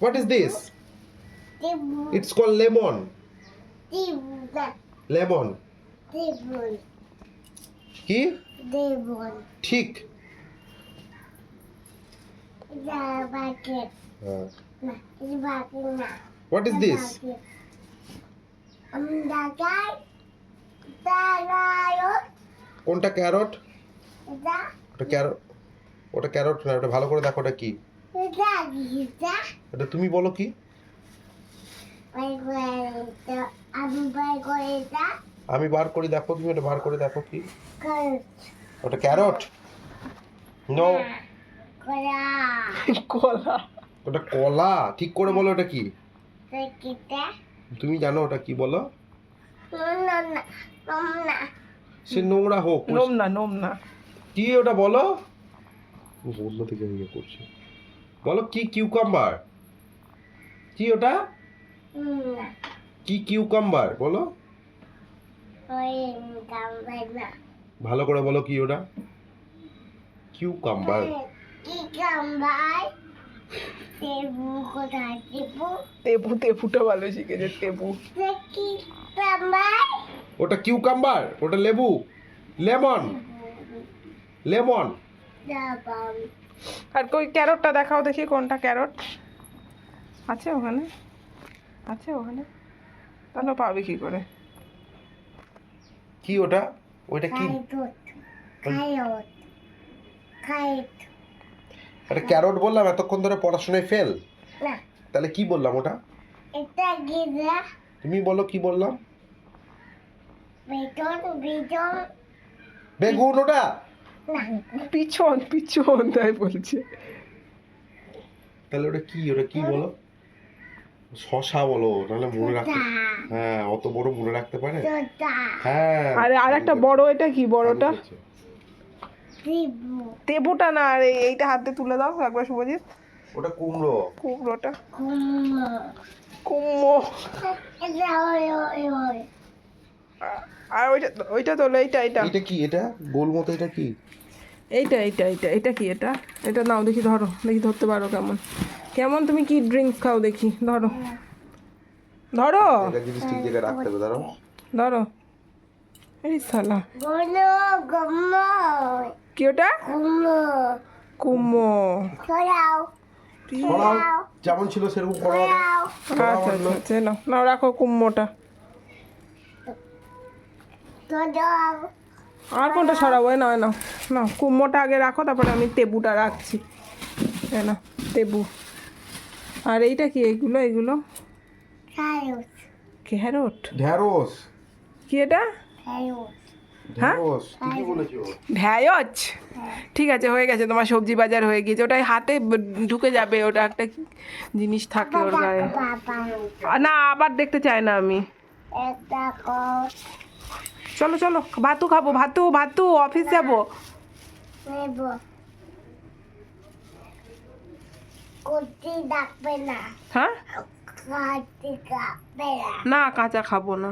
What is this. It's call lemon. Lemon. কি. ঠিক. What is this Um. কোনটা carrot. ওটা ক্যারট ওটা ক্যারট না ওটা ভালো করে দেখো ওটা কি. এটা তুমি বলো কি. আমি বার করে দেখো তুমি ওটা বার করে দেখো কি? ওটা ক্যারট? No Kola. কলা। ওটা কলা? ঠিক করে বলো ওটা কি? তুমি জানো ওটা কি বলো. সে নোংরা হোক নোম না নোম না কি ওটা বলো? বলল থেকে ইয়ে করছে। বলো কি কিউকাম্বার কি ওটা. কি কিউকাম্বার বলো. ভালো করে বলো কি ওটা? কিউকাম্বার তেবু তেবুটা ভালো শিখেছে তেবু ওটা কিউকাম্বার ওটা লেবু। লেমন। লেমন. আর কই ক্যারটটা দেখাও দেখি কোনটা ক্যারট। আছে ওখানে? আছে ওখানে? তাহলে পাবে কি করে? কি ওটা? ওইটা কি? ক্যারট বললাম এতক্ষণ ধরে পড়াশোনায় ফেল? না। তাহলে কি বললাম ওটা? এটা তুমি বলো কি বললাম? বেগুন ওটা? পিছন পিছন তাই বলছে। তাহলে ওটা কি? ওটা কি বলো? শশা বলো নাহলে মনে রাখতে হ্যাঁ অত বড় মনে রাখতে পারে? হ্যাঁ আরে আর একটা বড় এটা কি বড়টা? তেবুটা না আর এই- এইটা হাতে তুলে দাও একবার শুভজিৎ। ওটা কুমড়ো। কুমড়োটা। কুম কুমড়ো। এটা আর ওইটা ওইটা তোলো এইটা এইটা। এটা কি? এটা গোল মতো এটা কি? এইটা এইটা এইটা এটা কি এটা? এটা নাও দেখি ধরো দেখি ধরতে পারো কেমন। কেমন তুমি কি ড্রিঙ্কস খাও দেখি ধরো। ধরো। এটা জিনিস ঠিক জায়গায় রাখতে হবে ধরো। ধরো। এই সালা কি ওটা? কুমো কুমো ছড়াও ছড়াও যেমন ছিল সেরকম করা আচ্ছা আচ্ছা আচ্ছা নাও নাও রাখো কুমোটা আর কোনটা সরাবো? না না নাও কুমোটা আগে রাখো তারপরে আমি তেবুটা রাখছি। না তেবু আর এইটা কি এগুলো এগুলো ক্যারট। ঢ্যাঁড়স। কি এটা? হ্যাঁ? ঢ্যাঁড়স। ঠিকই বলেছ। ভ্যায়চ ঠিক আছে হয়ে গেছে তোমার সবজি বাজার হয়ে গিয়েছে। ওটাই হাতে ঢুকে যাবে ওটা একটা জিনিস থাকে ওর গায়ে। না আবার দেখতে চাই না আমি। চলো চলো ভাতু খাব ভাতু ভাতু অফিস যাব। হ্যাঁ? না। কাঁচা খাব না।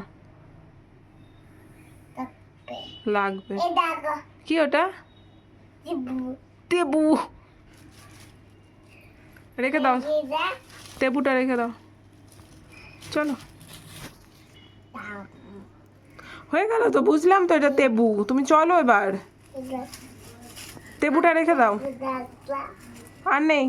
লাগবে। কি ওটা? তেবু রেখে দাও। তেবুটা রেখে দাও। চলো। হয়ে গেল তো বুঝলাম তো এটা তেবু। তুমি চলো এবার। তেবুটা রেখে দাও। আর নেই।